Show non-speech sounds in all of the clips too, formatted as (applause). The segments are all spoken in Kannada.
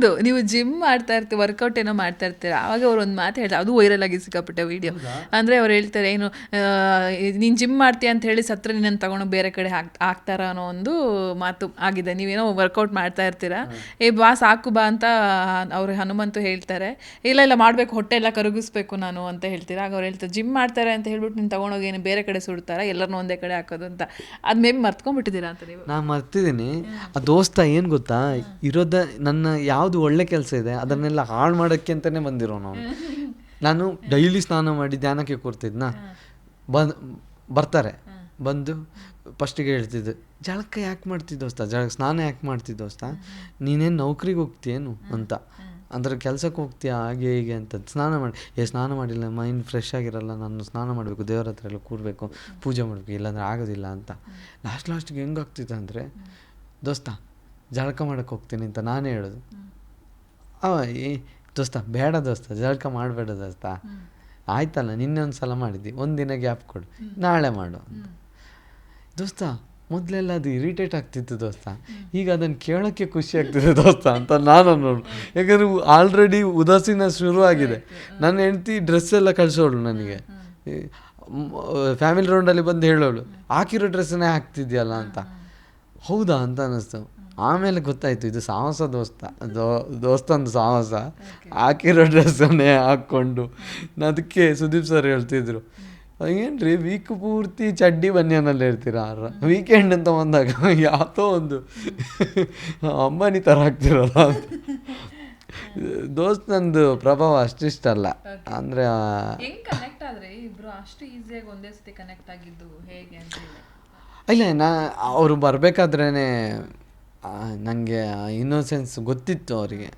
ಇನ್ನೊಂದು ನೀವು ಜಿಮ್ ಮಾಡ್ತಾ ಇರ್ತೀವಿ ವರ್ಕೌಟ್ ಏನೋ ಮಾಡ್ತಾ ಇರ್ತೀರ ಆವಾಗ ಅವ್ರು ಒಂದು ಮಾತು ಹೇಳ್ತಾರೆ ಅದು ವೈರಲ್ ಆಗಿ ಸಿಕ್ಕಾಪಟ್ಟೆ ವಿಡಿಯೋ ಅಂದರೆ ಅವ್ರು ಹೇಳ್ತಾರೆ ಏನು ನೀನು ಜಿಮ್ ಮಾಡ್ತೀಯ ಅಂತ ಹೇಳಿ ಸತ್ರ ನಿನ್ನ ತಗೊಂಡು ಬೇರೆ ಕಡೆ ಹಾಕ್ ಹಾಕ್ತಾರ ಅನ್ನೋ ಒಂದು ಮಾತು ಆಗಿದೆ. ನೀವೇನೋ ವರ್ಕೌಟ್ ಮಾಡ್ತಾ ಇರ್ತೀರಾ ಏ ಬಾ ಸಾಕು ಬಾ ಅಂತ ಅವ್ರು ಹನುಮಂತು ಹೇಳ್ತಾರೆ. ಇಲ್ಲ ಇಲ್ಲ ಮಾಡಬೇಕು ಹೊಟ್ಟೆ ಎಲ್ಲ ಕರಗಿಸ್ಬೇಕು ನಾನು ಅಂತ ಹೇಳ್ತೀರಾ. ಆಗ ಅವ್ರು ಹೇಳ್ತಾರೆ ಜಿಮ್ ಮಾಡ್ತಾರೆ ಅಂತ ಹೇಳ್ಬಿಟ್ಟು ನೀನು ತಗೊಂಡೋಗಿ ಏನು ಬೇರೆ ಕಡೆ ಸುಡ್ತಾರ? ಎಲ್ಲರನ್ನ ಒಂದೇ ಕಡೆ ಹಾಕೋದು ಅಂತ. ಅದು ಮೇ ಬಿ ಮರ್ತ್ಕೊಂಡ್ಬಿಟ್ಟಿದ್ದೀರಾ ಅಂತ ನೀವು? ನಾನು ಮರ್ತಿದ್ದೀನಿ. ಆ ದೋಸ್ತ ಏನು ಗೊತ್ತಾ ಇರೋದ ನನ್ನ ಯಾವುದು ಒಳ್ಳೆ ಕೆಲಸ ಇದೆ ಅದನ್ನೆಲ್ಲ ಹಾಳು ಮಾಡೋಕ್ಕೆ ಅಂತಲೇ ಬಂದಿರೋ ನಾವು. ನಾನು ಡೈಲಿ ಸ್ನಾನ ಮಾಡಿ ಧ್ಯಾನಕ್ಕೆ ಕೂರ್ತಿದ್ನ? ಬಂದ್ ಬರ್ತಾರೆ. ಬಂದು ಫಸ್ಟಿಗೆ ಹೇಳ್ತಿದ್ದು ಜಳಕ ಯಾಕೆ ಮಾಡ್ತಿದ್ದೋಸ್ತ ಜಳ ಸ್ನಾನ ಯಾಕೆ ಮಾಡ್ತಿದ್ದೋಸ್ತ ನೀನೇನು ನೌಕರಿಗೆ ಹೋಗ್ತೀಯೇನು? ಅಂತ. ಅಂದ್ರೆ ಕೆಲಸಕ್ಕೆ ಹೋಗ್ತೀಯಾ? ಹಾಗೆ ಹೀಗೆ ಅಂತ. ಸ್ನಾನ ಮಾಡಿ ಏ ಸ್ನಾನ ಮಾಡಿಲ್ಲ ಮೈಂಡ್ ಫ್ರೆಶ್ ಆಗಿರಲ್ಲ ನಾನು ಸ್ನಾನ ಮಾಡಬೇಕು ದೇವರ ಹತ್ರ ಎಲ್ಲ ಕೂರಬೇಕು ಪೂಜೆ ಮಾಡಬೇಕು ಇಲ್ಲಾಂದ್ರೆ ಆಗೋದಿಲ್ಲ ಅಂತ. ಲಾಸ್ಟ್ ಲಾಸ್ಟಿಗೆ ಹೆಂಗಾಗ್ತಿತ್ತು ಅಂದರೆ ದೋಸ್ತ ಜಳಕ ಮಾಡೋಕ್ಕೆ ಹೋಗ್ತೀನಿ ಅಂತ ನಾನೇ ಹೇಳೋದು. ಅವ ಏ ದೋಸ್ತ ಬೇಡ ದೋಸ್ತ ಜಳಕ ಮಾಡಬೇಡ ದೋಸ್ತ. ಆಯ್ತಲ್ಲ ನಿನ್ನೆ ಒಂದು ಸಲ ಮಾಡಿದ್ದಿ ಒಂದಿನ ಗ್ಯಾಪ್ ಕೊಡು ನಾಳೆ ಮಾಡು ಅಂತ. ದೋಸ್ತ ಮೊದಲೆಲ್ಲ ಅದು ಇರಿಟೇಟ್ ಆಗ್ತಿತ್ತು ದೋಸ್ತ. ಈಗ ಅದನ್ನು ಕೇಳೋಕ್ಕೆ ಖುಷಿ ಆಗ್ತಿದೆ ದೋಸ್ತ ಅಂತ ನಾನು ನೋಡು. ಯಾಕಂದರೆ ಆಲ್ರೆಡಿ ಉದಾಸೀನ ಶುರು ಆಗಿದೆ. ನನ್ನ ಹೆಂಡ್ತಿ ಡ್ರೆಸ್ ಎಲ್ಲ ಕಳಿಸೋಳು ನನಗೆ. ಫ್ಯಾಮಿಲಿ ರೌಂಡಲ್ಲಿ ಬಂದು ಹೇಳೋಳು ಹಾಕಿರೋ ಡ್ರೆಸ್ಸನ್ನೇ ಹಾಕ್ತಿದ್ಯಲ್ಲ ಅಂತ. ಹೌದಾ ಅಂತ ಅನ್ನಿಸ್ತು ಆಮೇಲೆ ಗೊತ್ತಾಯ್ತು ಇದು ಸಾಹಸ ದೋಸ್ತ ದೋ ದೋಸ್ತಂದು ಸಾಹಸ. ಹಾಕಿರೋ ಡ್ರೆಸ್ಸನ್ನೇ ಹಾಕ್ಕೊಂಡು. ಅದಕ್ಕೆ ಸುದೀಪ್ ಸರ್ ಹೇಳ್ತಿದ್ರು ಏನ್ರಿ ವೀಕ್ ಪೂರ್ತಿ ಚಡ್ಡಿ ಬನ್ಯಾನಲ್ಲಿ ಇರ್ತೀರಾ? ವೀಕೆಂಡ್ ಅಂತ ಬಂದಾಗ ಯಾವುದೋ ಒಂದು ಅಂಬಾನಿ ಥರ ಆಗ್ತಿರಲ್ಲ ದೋಸ್ತ್ ನಂದು ಪ್ರಭಾವ ಅಷ್ಟಿಷ್ಟಲ್ಲ ಅಂದರೆ ಅಂದ್ರೆ ಇಲ್ಲ ನಾ ಅವರು ಬರಬೇಕಾದ್ರೇ ನನಗೆ ಇನ್ನೋಸೆನ್ಸ್ ಗೊತ್ತಿತ್ತು ಅವರಿಗೆ.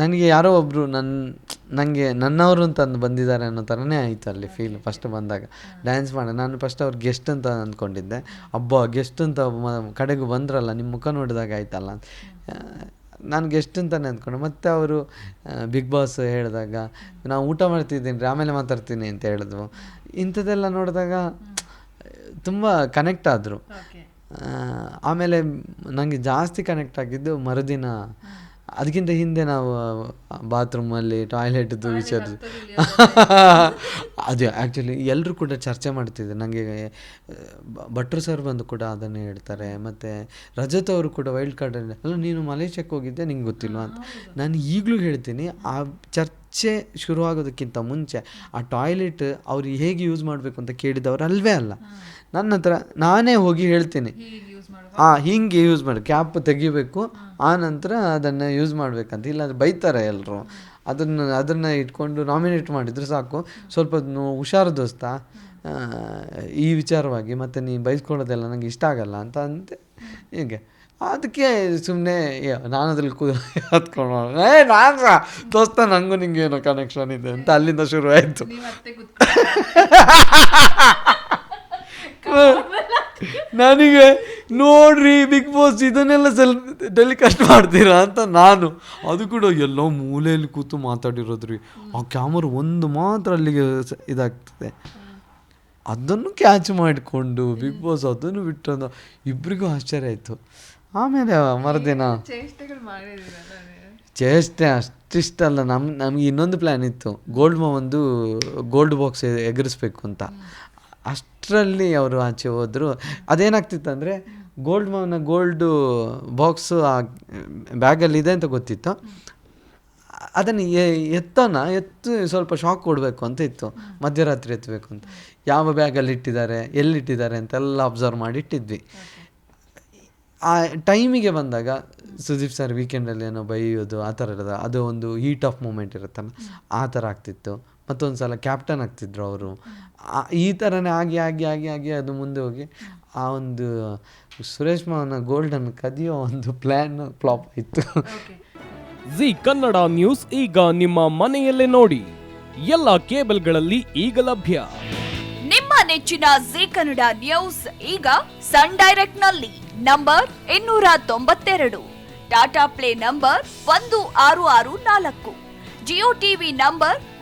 ನನಗೆ ಯಾರೋ ಒಬ್ಬರು ನನ್ನ ನನಗೆ ನನ್ನವರು ಅಂತ ಅಂದು ಬಂದಿದ್ದಾರೆ ಅನ್ನೋ ಥರನೇ ಆಯಿತು ಅಲ್ಲಿ ಫೀಲ್ ಫಸ್ಟ್ ಬಂದಾಗ. ಡ್ಯಾನ್ಸ್ ಮಾಡಿ, ನಾನು ಫಸ್ಟ್ ಅವ್ರು ಗೆಸ್ಟ್ ಅಂತ ಅಂದ್ಕೊಂಡಿದ್ದೆ. ಹಬ್ಬ ಗೆಸ್ಟ್ ಅಂತ ಕಡೆಗೂ ಬಂದ್ರಲ್ಲ ನಿಮ್ಮ ಮುಖ ನೋಡಿದಾಗ ಆಯ್ತಲ್ಲ ನಾನು ಗೆಸ್ಟ್ ಅಂತಲೇ ಅಂದ್ಕೊಂಡೆ. ಮತ್ತು ಅವರು ಬಿಗ್ ಬಾಸ್ ಹೇಳಿದಾಗ ನಾವು ಊಟ ಮಾಡ್ತಿದ್ದೀನಿ ರೀ ಆಮೇಲೆ ಮಾತಾಡ್ತೀನಿ ಅಂತ ಹೇಳಿದ್ವು. ಇಂಥದ್ದೆಲ್ಲ ನೋಡಿದಾಗ ತುಂಬ ಕನೆಕ್ಟ್ ಆದರು. ಆಮೇಲೆ ನನಗೆ ಜಾಸ್ತಿ ಕನೆಕ್ಟ್ ಆಗಿದ್ದು ಮರುದಿನ ಅದಕ್ಕಿಂತ ಹಿಂದೆ ನಾವು ಬಾತ್ರೂಮಲ್ಲಿ ಟಾಯ್ಲೆಟ್ದು ವಿಚಾರ (laughs) ಅದು ಆ್ಯಕ್ಚುಲಿ ಎಲ್ಲರೂ ಕೂಡ ಚರ್ಚೆ ಮಾಡ್ತಿದ್ದೆ ನನಗೆ ಭಟ್ರು ಸರ್ ಬಂದು ಕೂಡ ಅದನ್ನು ಹೇಳ್ತಾರೆ. ಮತ್ತು ರಜತ್ ಅವರು ಕೂಡ ವೈಲ್ಡ್ ಕಾರ್ಡಲ್ಲಿ ಅಲ್ಲ ನೀನು ಮಲೇಷ್ಯಾಕ್ಕೆ ಹೋಗಿದ್ದೆ ನಿಂಗೆ ಗೊತ್ತಿಲ್ವಾ ಅಂತ. ನಾನು ಈಗಲೂ ಹೇಳ್ತೀನಿ ಆ ಚರ್ಚೆ ಶುರುವಾಗೋದಕ್ಕಿಂತ ಮುಂಚೆ ಆ ಟಾಯ್ಲೆಟ್ ಅವ್ರು ಹೇಗೆ ಯೂಸ್ ಮಾಡಬೇಕು ಅಂತ ಕೇಳಿದವರು ಅಲ್ವೇ ಅಲ್ಲ. ನನ್ನ ಹತ್ರ ನಾನೇ ಹೋಗಿ ಹೇಳ್ತೀನಿ. ಹಾಂ ಹಿಂಗೆ ಯೂಸ್ ಮಾಡಿ. ಕ್ಯಾಪ್ ತೆಗಿಬೇಕು ಆ ನಂತರ ಅದನ್ನು ಯೂಸ್ ಮಾಡಬೇಕಂತ. ಇಲ್ಲಾಂದ್ರೆ ಬೈತಾರೆ ಎಲ್ಲರೂ ಅದನ್ನು ಅದನ್ನು ಇಟ್ಕೊಂಡು ನಾಮಿನೇಟ್ ಮಾಡಿದರೆ ಸಾಕು. ಸ್ವಲ್ಪ ಹುಷಾರು ದೋಸ್ತ. ಈ ವಿಚಾರವಾಗಿ ಮತ್ತೆ ನೀ ಬೈಸ್ಕೊಳ್ಳೋದೆಲ್ಲ ನನಗೆ ಇಷ್ಟ ಆಗಲ್ಲ ಅಂತ ಅಂತೆ. ಹೀಗೆ. ಅದಕ್ಕೆ ಸುಮ್ಮನೆ ನಾನು ಅದ್ರಲ್ಲಿ ಕೂ ಹತ್ಕೊಂಡು ಏ ನಾನು ಸಹ ದೋಸ್ತ ನನಗೂ ನಿಂಗೆ ಏನೋ ಕನೆಕ್ಷನ್ ಇದೆ ಅಂತ ಅಲ್ಲಿಂದ ಶುರು ಆಯಿತು. (laughs) ನನಗೆ ನೋಡ್ರಿ ಬಿಗ್ ಬಾಸ್ ಇದನ್ನೆಲ್ಲ ಸೆಲ್ ಟೆಲಿಕಾಸ್ಟ್ ಮಾಡ್ತೀರಾ ಅಂತ ನಾನು. ಅದು ಕೂಡ ಎಲ್ಲೋ ಮೂಲೆಯಲ್ಲಿ ಕೂತು ಮಾತಾಡಿರೋದ್ರಿ. ಆ ಕ್ಯಾಮರಾ ಒಂದು ಮಾತ್ರ ಅಲ್ಲಿಗೆ ಇದಾಗ್ತದೆ. ಅದನ್ನು ಕ್ಯಾಚ್ ಮಾಡಿಕೊಂಡು ಬಿಗ್ ಬಾಸ್ ಅದನ್ನು ಬಿಟ್ಟು ಇಬ್ಬರಿಗೂ ಆಶ್ಚರ್ಯ ಆಯಿತು. ಆಮೇಲೆ ಮರುದಿನ ಚೇಷ್ಟೆ ಅಷ್ಟಿಷ್ಟ ಅಲ್ಲ ಚೇಷ್ಟೆ ಅಷ್ಟಿಷ್ಟಲ್ಲ. ನಮ್ಮ ನಮಗೆ ಇನ್ನೊಂದು ಪ್ಲ್ಯಾನ್ ಇತ್ತು. ಗೋಲ್ಡ್ ಒಂದು ಗೋಲ್ಡ್ ಬಾಕ್ಸ್ ಎಗರಿಸ್ಬೇಕು ಅಂತ. ಅಷ್ಟರಲ್ಲಿ ಅವರು ಆಚೆ ಹೋದರು. ಅದೇನಾಗ್ತಿತ್ತು ಅಂದರೆ ಗೋಲ್ಡ್ ಮೌನ ಗೋಲ್ಡು ಬಾಕ್ಸು ಆ ಬ್ಯಾಗಲ್ಲಿ ಇದೆ ಅಂತ ಗೊತ್ತಿತ್ತು. ಅದನ್ನು ಎತ್ತೋಣ, ಎತ್ತು ಸ್ವಲ್ಪ ಶಾಕ್ ಕೊಡಬೇಕು ಅಂತ ಇತ್ತು. ಮಧ್ಯರಾತ್ರಿ ಎತ್ತಬೇಕು ಅಂತ. ಯಾವ ಬ್ಯಾಗಲ್ಲಿ ಇಟ್ಟಿದ್ದಾರೆ, ಎಲ್ಲಿಟ್ಟಿದ್ದಾರೆ ಅಂತೆಲ್ಲ ಅಬ್ಸರ್ವ್ ಮಾಡಿ ಇಟ್ಟಿದ್ವಿ. ಆ ಟೈಮಿಗೆ ಬಂದಾಗ ಸುದೀಪ್ ಸರ್ ವೀಕೆಂಡಲ್ಲಿ ಏನೋ ಬೈಯೋದು, ಆ ಥರ ಇರೋದು, ಅದು ಒಂದು ಹೀಟ್ ಆಫ್ ಮೂಮೆಂಟ್ ಇರುತ್ತಲ್ಲ, ಆ ಥರ ಆಗ್ತಿತ್ತು. ಮತ್ತೊಂದು ಸಲ ಕ್ಯಾಪ್ಟನ್ ಆಗ್ತಿದ್ರು ಅವರು. ಈ ಥರನೇ ಆಗಿ ಆಗಿ ಆಗಿ ಆಗಿ ಅದು ಮುಂದೆ ಹೋಗಿ ಆ ಒಂದು ಸುರೇಶ್ ಮಾವನ ಗೋಲ್ಡನ್ ಕದಿಯೋ ಒಂದು ಪ್ಲ್ಯಾನ್ ಫ್ಲಾಪ್ ಆಯಿತು ಜಿ ಕನ್ನಡ ನ್ಯೂಸ್ ಈಗ ನಿಮ್ಮ ಮನೆಯಲ್ಲೇ ನೋಡಿ. ಎಲ್ಲ ಕೇಬಲ್ಗಳಲ್ಲಿ ಈಗ ಲಭ್ಯ. ನಿಮ್ಮ ನೆಚ್ಚಿನ ಜಿ ಕನ್ನಡ ನ್ಯೂಸ್ ಈಗ ಸನ್ ಡೈರೆಕ್ಟ್ನಲ್ಲಿ ನಂಬರ್ ಇನ್ನೂರ ತೊಂಬತ್ತೆರಡು. ಟಾಟಾ ಪ್ಲೇ ನಂಬರ್ ಒಂದು ಆರು ಆರು ನಾಲ್ಕು. Jio TV number